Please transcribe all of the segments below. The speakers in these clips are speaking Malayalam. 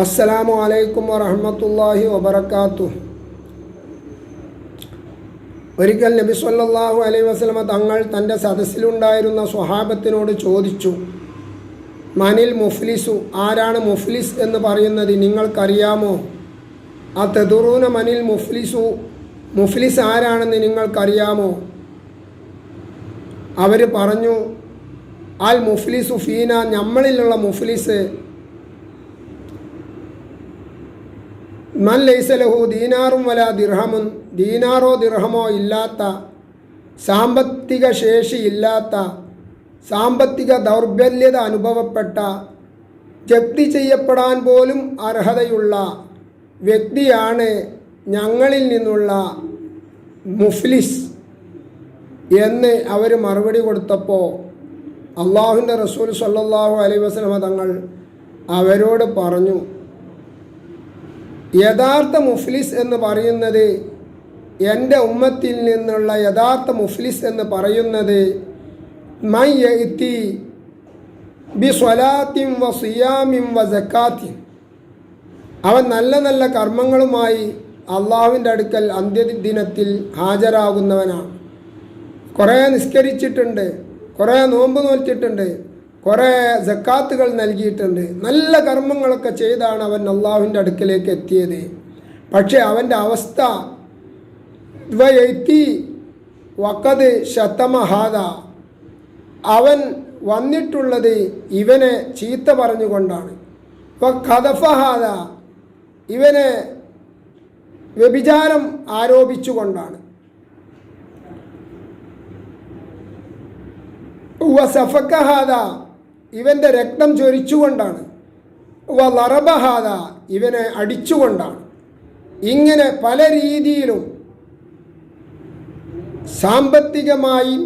അസ്സലാമു അലൈക്കും വറഹമത്തല്ലാഹി വബർക്കാത്തു ഒരിക്കൽ നബി സല്ലാഹു അലൈഹി വസ്ലമ തങ്ങൾ തന്റെ സദസ്സിലുണ്ടായിരുന്ന സ്വഹാബത്തിനോട് ചോദിച്ചു മനിൽ മുഫ്ലിസു? ആരാണ് മുഫ്ലിസ് എന്ന് പറയുന്നത് നിങ്ങൾക്കറിയാമോ? ആ തെതുറൂന മനിൽ മുഫ്ലിസു? മുഫ്ലിസ് ആരാണെന്ന് നിങ്ങൾക്കറിയാമോ? അവർ പറഞ്ഞു അൽ മുഫ്ലിസു ഫീന നമ്മളിലുള്ള മുഫ്ലിസ് മൻ ലൈസലഹു ദീനാറും വല ദിർഹമുൻ ദീനാറോ ദിർഹമോ ഇല്ലാത്ത സാമ്പത്തിക ശേഷിയില്ലാത്ത സാമ്പത്തിക ദൗർബല്യത അനുഭവപ്പെട്ട ജപ്തി ചെയ്യപ്പെടാൻ പോലും അർഹതയുള്ള വ്യക്തിയാണ് ഞങ്ങളിൽ നിന്നുള്ള മുഫ്ലിസ് എന്ന് അവർ മറുപടി കൊടുത്തപ്പോൾ അള്ളാഹുവിന്റെ റസൂൽ സല്ലാഹു അലൈഹി വസല്ലമ തങ്ങൾ അവരോട് പറഞ്ഞു. യഥാർത്ഥ മുഫ്ലിസ് എന്ന് പറയുന്നത് എന്റെ ഉമ്മത്തിൽ നിന്നുള്ള യഥാർത്ഥ മുഫ്ലിസ് എന്ന് പറയുന്നത് മൈ എത്തി ബി സ്വലാത്തിം വ സിയാമിം വ ജക്കാത്തിം അവൻ നല്ല നല്ല കർമ്മങ്ങളുമായി അള്ളാഹുവിന്റെ അടുക്കൽ അന്ത്യദിനത്തിൽ ഹാജരാകുന്നവനാണ്. കുറേ നിസ്കരിച്ചിട്ടുണ്ട് കുറേ നോമ്പ് നോറ്റിട്ടുണ്ട് കുറേ ജക്കാത്തുകൾ നൽകിയിട്ടുണ്ട്. നല്ല കർമ്മങ്ങളൊക്കെ ചെയ്താണ് അവൻ അള്ളാഹുവിന്റെ അടുക്കലേക്ക് എത്തിയത്. പക്ഷേ അവന്റെ അവസ്ഥ ദ്വയത്തി വക്കത് ശതമഹാദ അവൻ വന്നിട്ടുള്ളത് ഇവനെ ചീത്ത പറഞ്ഞുകൊണ്ടാണ്. കഥഫഹാദ ഇവനെ വ്യഭിചാരം ആരോപിച്ചുകൊണ്ടാണ്. സഫക്കഹാദ ഇവന്റെ രക്തം ചൊരിച്ചുകൊണ്ടാണ് വ ലറബഹാദ ഇവനെ അടിച്ചുകൊണ്ടാണ്. ഇങ്ങനെ പല രീതിയിലും സാമ്പത്തികമായും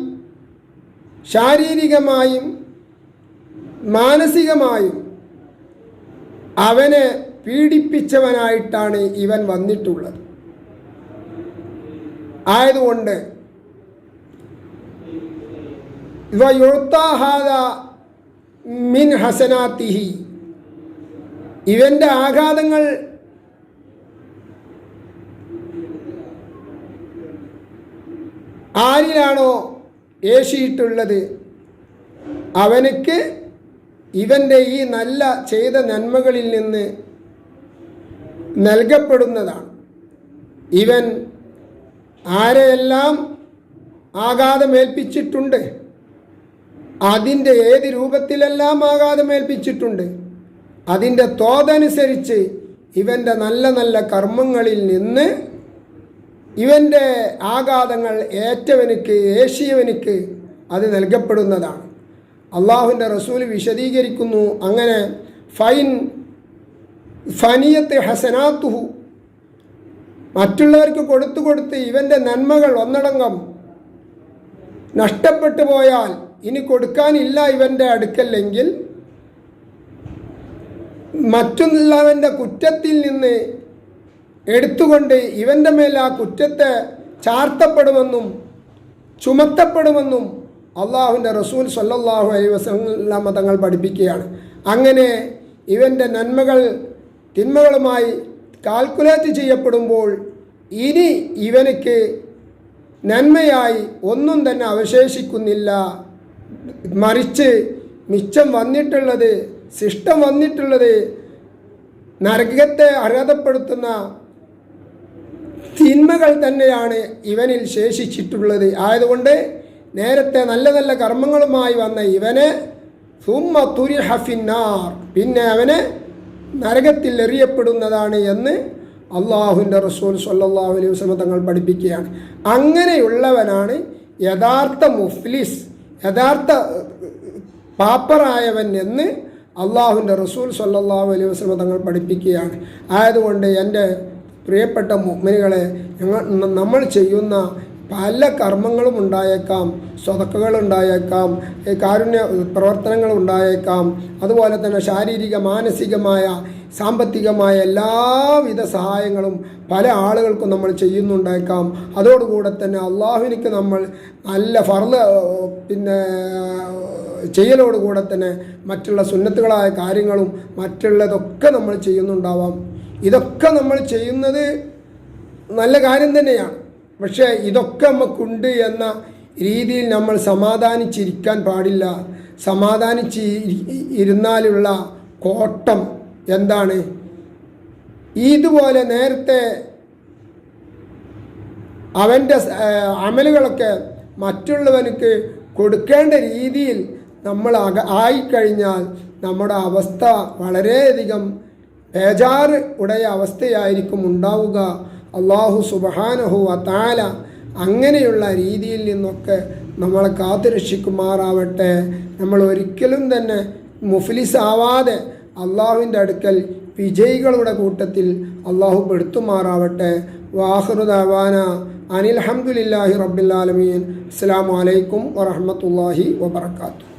ശാരീരികമായും മാനസികമായും അവനെ പീഡിപ്പിച്ചവനായിട്ടാണ് ഇവൻ വന്നിട്ടുള്ളത്. ആയതുകൊണ്ട് വയുത്താഹാദ മിൻ ഹസനാത്തിഹി. ഇവന്റെ ആഘാതങ്ങൾ ആരിലാണോ ഏശിയിട്ടുള്ളത്? അവനക്ക് ഇവന്റെ ഈ നല്ല ചെയ്ത നന്മകളിൽ നിന്ന് നൽകപ്പെടുന്നതാണ്. ഇവൻ ആരെയെല്ലാം ആഘാതമേൽപ്പിച്ചിട്ടുണ്ട്? അതിന്റെ ഏത് രൂപത്തിലെല്ലാം ആഘാതമേൽപ്പിച്ചിട്ടുണ്ട് അതിന്റെ തോതനുസരിച്ച് ഇവന്റെ നല്ല നല്ല കർമ്മങ്ങളിൽ നിന്ന് ഇവന്റെ ആഘാതങ്ങൾ ഏറ്റവനിക്ക് ഏഷ്യവനിക്ക് അത് നൽകപ്പെടുന്നതാണ്. അള്ളാഹുവിന്റെ റസൂൽ വിശദീകരിക്കുന്നു അങ്ങനെ ഫൈൻ ഫനിയത്ത് ഹസനാത്തുഹു. മറ്റുള്ളവർക്ക് കൊടുത്തു കൊടുത്ത് ഇവന്റെ നന്മകൾ ഒന്നടങ്കം നഷ്ടപ്പെട്ടു പോയാൽ ഇനി കൊടുക്കാനില്ല ഇവന്റെ അടുക്കല്ലെങ്കിൽ മറ്റുള്ളവന്റെ കുറ്റത്തിൽ നിന്ന് എടുത്തുകൊണ്ട് ഇവന്റെ മേൽ ആ കുറ്റത്തെ ചാർത്തപ്പെടുമെന്നും ചുമത്തപ്പെടുമെന്നും അള്ളാഹുവിന്റെ റസൂൽ സല്ലാഹു അലൈഹി വസല്ലമ തങ്ങൾ പഠിപ്പിക്കുകയാണ്. അങ്ങനെ ഇവന്റെ നന്മകൾ തിന്മകളുമായി കാൽക്കുലേറ്റ് ചെയ്യപ്പെടുമ്പോൾ ഇനി ഇവനക്ക് നന്മയായി ഒന്നും തന്നെ അവശേഷിക്കുന്നില്ല. മറിച്ച് മിച്ചം വന്നിട്ടുള്ളത് ശിഷ്ടം വന്നിട്ടുള്ളത് നരകത്തെ അർഹതപ്പെടുത്തുന്ന തിന്മകൾ തന്നെയാണ് ഇവനിൽ ശേഷിച്ചിട്ടുള്ളത്. ആയതുകൊണ്ട് നേരത്തെ നല്ല നല്ല കർമ്മങ്ങളുമായി വന്ന ഇവനെ സുമ്മ തുരി ഹഫിന്നാർ പിന്നെ അവന് നരകത്തിൽ എറിയപ്പെടുന്നതാണ് എന്ന് അള്ളാഹുവിന്റെ റസൂൽ സല്ലാഹു അലൈഹി വസ്ലം തങ്ങൾ പഠിപ്പിക്കുകയാണ്. അങ്ങനെയുള്ളവനാണ് യഥാർത്ഥ മുഫ്ലിസ്. യഥാർത്ഥ പാപ്പറായവൻ എന്ന് അള്ളാഹുവിന്റെ റസൂൽ സല്ലാഹു അലൈഹി വസ്ലമ തങ്ങൾ പഠിപ്പിക്കുകയാണ്. ആയതുകൊണ്ട് എന്റെ പ്രിയപ്പെട്ട മുഗ്മിനികളെ ഞങ്ങൾ നമ്മൾ ചെയ്യുന്ന പല കർമ്മങ്ങളും ഉണ്ടായേക്കാം സ്വതക്കുകൾ ഉണ്ടായേക്കാം കാരുണ്യ പ്രവർത്തനങ്ങൾ ഉണ്ടായേക്കാം അതുപോലെ തന്നെ ശാരീരിക മാനസികമായ സാമ്പത്തികമായ എല്ലാവിധ സഹായങ്ങളും പല ആളുകൾക്കും നമ്മൾ ചെയ്യുന്നുണ്ടായേക്കാം. അതോടുകൂടെ തന്നെ അള്ളാഹുവിനിക്ക് നമ്മൾ നല്ല ഫർൾ പിന്നെ ചെയ്യലോടുകൂടെ തന്നെ മറ്റുള്ള സുന്നത്തുകളായ കാര്യങ്ങളും മറ്റുള്ളതൊക്കെ നമ്മൾ ചെയ്യുന്നുണ്ടാവാം. ഇതൊക്കെ നമ്മൾ ചെയ്യുന്നത് നല്ല കാര്യം തന്നെയാണ്. പക്ഷേ ഇതൊക്കെ നമുക്കുണ്ട് എന്ന രീതിയിൽ നമ്മൾ സമാധാനിച്ചിരിക്കാൻ പാടില്ല. സമാധാനിച്ച് ഇരുന്നാലുള്ള കോട്ടം എന്താണ്? ഇതുപോലെ നേരത്തെ അവന്റെ അമലുകളൊക്കെ മറ്റുള്ളവനക്ക് കൊടുക്കേണ്ട രീതിയിൽ നമ്മൾ അക ആയിക്കഴിഞ്ഞാൽ നമ്മുടെ അവസ്ഥ വളരെയധികം ബേജാറ് ഉടയ അവസ്ഥയായിരിക്കും ഉണ്ടാവുക. അള്ളാഹു സുബഹാനഹു അത്താല അങ്ങനെയുള്ള രീതിയിൽ നിന്നൊക്കെ നമ്മളെ കാത്തുരക്ഷിക്കുമാറാവട്ടെ നമ്മൾ ഒരിക്കലും തന്നെ മുഫ്ലിസ് ആവാതെ അള്ളാഹുവിന്റെ അടുക്കൽ വിജയികളുടെ കൂട്ടത്തിൽ അള്ളാഹു പെടുത്തുമാറാവട്ടെ. വാഹൃദാവാന അഹമ്മദില്ലാഹി റബ്ബിലാലമീൻ അസ്സാം വലൈക്കും വറഹമത്തല്ലാഹി വബർക്കാത്തു